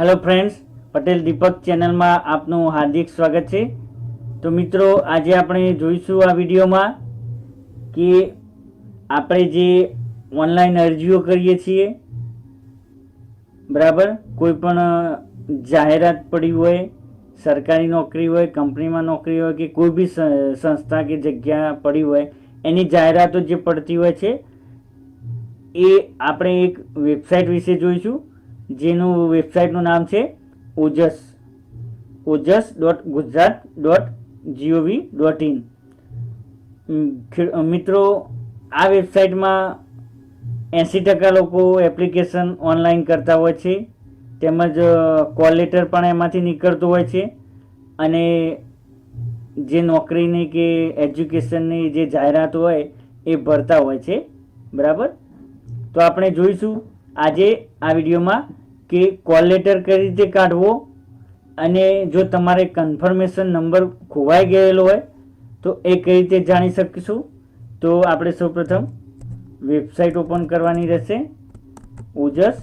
Hello friends Patel દીપક ચેનલમાં આપનું હાર્દિક સ્વાગત છે. તો મિત્રો, આજે આપણે જોઈશું આ વિડીયોમાં કે આપણે જે ઓનલાઈન અરજીઓ કરીએ છીએ, બરાબર? કોઈ પણ જાહેરાત પડી હોય, સરકારી નોકરી હોય, કંપનીમાં નોકરી હોય કે કોઈ બી સંસ્થા કે જગ્યા પડી હોય, એની જાહેરાતો જે પડતી હોય છે, એ આપણે એક વેબસાઇટ વિશે જોઈશું. જેનું વેબસાઇટનું નામ છે Ojas. Ojas dot Gujarat dot G O V dot in. મિત્રો, આ વેબસાઇટમાં એંસી ટકા લોકો એપ્લિકેશન ઓનલાઈન કરતા હોય છે. તેમજ કોલ લેટર પણ એમાંથી નીકળતું હોય છે. અને જે નોકરીની કે એજ્યુકેશનની જે જાહેરાત હોય એ ભરતા હોય છે. બરાબર? તો આપણે જોઈશું આજે આ વિડીયોમાં કે કોલ લેટર કઈ રીતે કાઢવો અને જો તમારે કન્ફર્મેશન નંબર ખોવાઈ ગયેલો હોય, તો એ કઈ રીતે જાણી શકીશું? તો આપણે સૌપ્રથમ વેબસાઇટ ઓપન કરવાની રહેશે. ઓજસ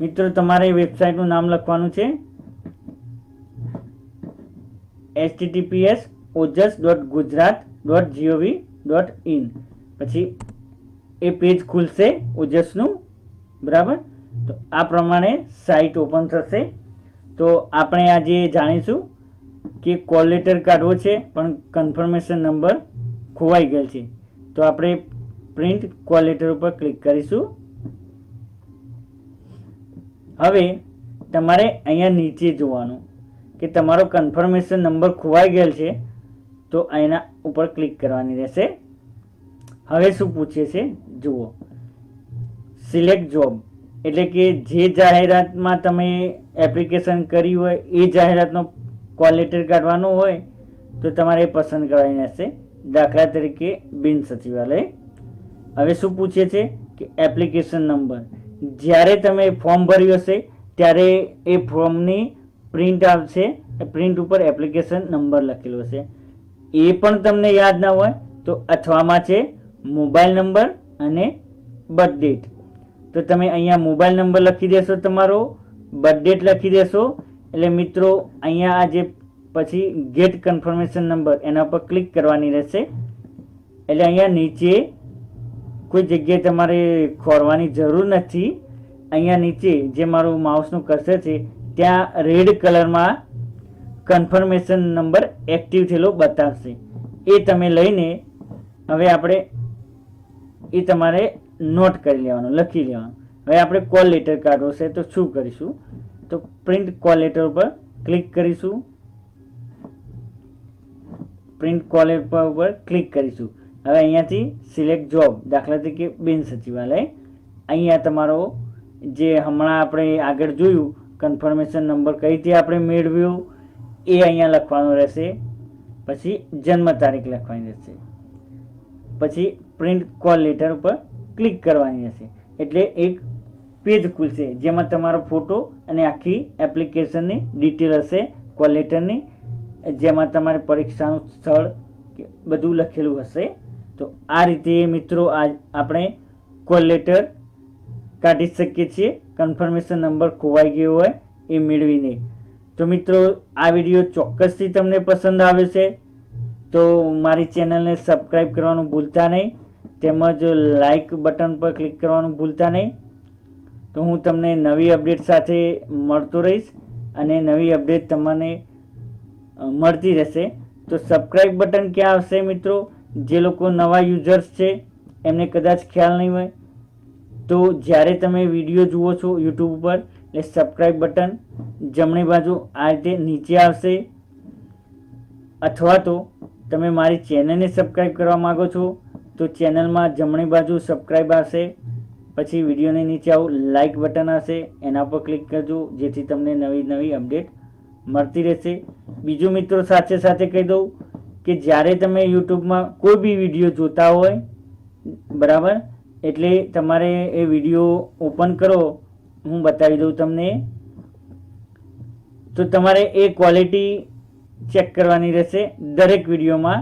મિત્રો, તમારે વેબસાઇટનું નામ લખવાનું છે. https Ojas dot Gujarat dot G O V dot in પછી એ પેજ ખુલશે ઓજસનું બરાબર? તો આ પ્રમાણે સાઇટ ઓપન થશે. તો આપણે આજે જાણીશું કે કોલ લેટર કાઢવો છે, પણ કન્ફર્મેશન નંબર ખોવાઈ ગયેલ છે. તો આપણે પ્રિન્ટ કોલ લેટર ઉપર ક્લિક કરીશું. હવે તમારે અહીંયા નીચે જોવાનું કે તમારો કન્ફર્મેશન નંબર ખોવાઈ ગયેલ છે તો એના ઉપર ક્લિક કરવાની રહેશે. હવે શું પૂછે છે? જુઓ. સિલેક્ટ જોબ એટલે કે જે જાહેરાતમાં તમે એપ્લિકેશન કરી હોય, એ જાહેરાતનો કોલ લેટર કાઢવાનો હોય, તો તમારે પસંદ કરવાની રહેશે. દાખલા તરીકે બિન સચિવાલય. હવે શું પૂછે છે? કે એપ્લિકેશન નંબર જ્યારે તમે ફોર્મ ભર્યું હશે, ત્યારે એ ફોર્મની પ્રિન્ટ આવશે. પ્રિન્ટ ઉપર એપ્લિકેશન નંબર લખેલો હશે. એ પણ તમને યાદ ના હોય તો અથવામાં છે મોબાઈલ નંબર અને બર્થ ડેટ તો તમે અહીંયા મોબાઈલ નંબર લખી દેશો તમારો બર્થ ડેટ લખી દેશો. એટલે મિત્રો, અહીંયા આ જે પછી ગેટ કન્ફર્મેશન નંબર એના પર ક્લિક કરવાની રહેશે. એટલે અહીંયા નીચે કોઈ જગ્યાએ તમારે ખોરવાની જરૂર નથી. અહીંયા નીચે જે મારું માઉસનું કસર છે, ત્યાં રેડ કલરમાં કન્ફર્મેશન નંબર એક્ટિવ થયેલો બતાવશે. એ તમે લઈને હવે આપણે એ તમારે નોટ કરી લેવાનું, લખી લેવાનું. હવે આપણે કોલ લેટર કાઢવો છે તો શું કરીશું? તો પ્રિન્ટ કોલ લેટર ઉપર ક્લિક કરીશું. પ્રિન્ટ કોલ લેટર ઉપર ક્લિક કરીશું. હવે અહીંયાથી સિલેક્ટ જોબ દાખલા તરીકે બિન સચિવાલય. અહીંયા તમારો જે હમણાં આપણે આગળ જોયું કન્ફર્મેશન નંબર કઈ રીતે આપણે મેળવ્યો? એ અહીંયા લખવાનું રહેશે. પછી જન્મ તારીખ લખવાની રહેશે. પછી પ્રિન્ટ કોલ લેટર ઉપર ક્લિક કરવાની રહેશે. એટલે એક પેજ ખુલશે, જેમાં તમારો ફોટો અને આખી એપ્લિકેશનની ડિટેલ હશે કોલ લેટરની જેમાં તમારે પરીક્ષાનું સ્થળ બધું લખેલું હશે. તો આ રીતે મિત્રો આજ આપણે કોલ લેટર કાઢી શકીએ છીએ. કન્ફર્મેશન નંબર ખોવાઈ ગયો હોય એ મેળવીને. તો મિત્રો, આ વીડિયો ચોક્કસથી તમને પસંદ આવે છે. તો મારી ચેનલને સબસ્ક્રાઈબ કરવાનું ભૂલતા નહીં, તેમજ લાઈક બટન પર ક્લિક કરવાનું ભૂલતા નહીં. તો હું તમને નવી અપડેટ સાથે મળતો રહીશ અને નવી અપડેટ તમને મળતી રહેશે. તો સબસ્ક્રાઈબ બટન ક્યાં આવશે મિત્રો? જે લોકો નવા યુઝર્સ છે, એમને કદાચ ખ્યાલ નહીં હોય. તો જ્યારે તમે વીડિયો જુઓ છો યુટ્યુબ ઉપર, એટલે સબસ્ક્રાઈબ બટન જમણી બાજુ આ રીતે નીચે આવશે. અથવા તો તમે મારી ચેનલને સબસ્ક્રાઈબ કરવા માગો છો, તો ચેનલમાં જમણી બાજુ સબસ્ક્રાઈબ આવશે. પછી વિડીયોની નીચે આવું લાઈક બટન આવશે, એના પર ક્લિક કરજો, જેથી તમને નવી નવી અપડેટ મળતી રહેશે. બીજું મિત્રો સાથે સાથે કહી દઉં કે જ્યારે તમે યુટ્યુબમાં કોઈ બી વીડિયો જોતા હોય, બરાબર? એટલે તમારે એ વીડિયો ઓપન કરો. હું બતાવી દઉં તમને તો તમારે એ ક્વોલિટી ચેક કરવાની રહેશે. દરેક વિડીયોમાં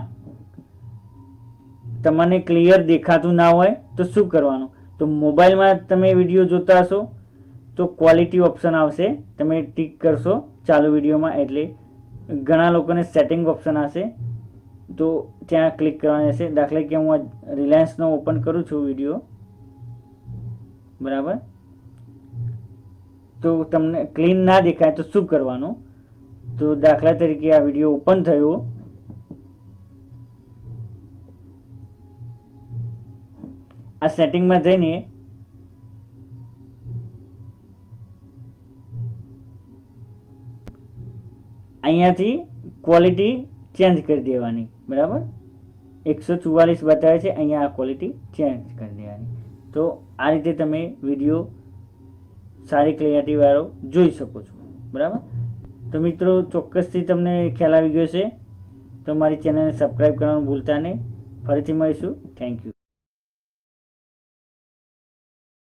તમને ક્લિયર દેખાતું ના હોય તો શું કરવાનું? તો મોબાઈલમાં તમે વીડિયો જોતા હશો તો ક્વોલિટી ઓપ્શન આવશે. તમે ટિક કરશો ચાલુ વિડીયોમાં એટલે ઘણા લોકોને સેટિંગ ઓપ્શન આવશે તો ત્યાં ક્લિક કરવાની રહેશે. દાખલા કે હું રિલાયન્સનો ઓપન કરું છું વીડિયો. બરાબર? તો તમને ક્લીન ના દેખાય તો શું કરવાનું? તો દાખલા તરીકે આ વીડિયો ઓપન થયો. આ સેટિંગમાં જઈને અહીંયાથી ક્વોલિટી ચેન્જ કરી દેવાની, બરાબર? એકસો ચુવાલીસ બતાવે છે, અહીંયા આ ક્વોલિટી ચેન્જ કરી દેવાની. તો આ રીતે તમે વીડિયો સારી ક્લિયરિટીવાળો જોઈ શકો છો. બરાબર? તો મિત્રો, ચોક્કસથી તમને ખ્યાલ આવી ગયો છે તો મારી ચેનલને સબસ્ક્રાઈબ કરવાનું ભૂલતા નહીં. ફરીથી મળીશું. Thank you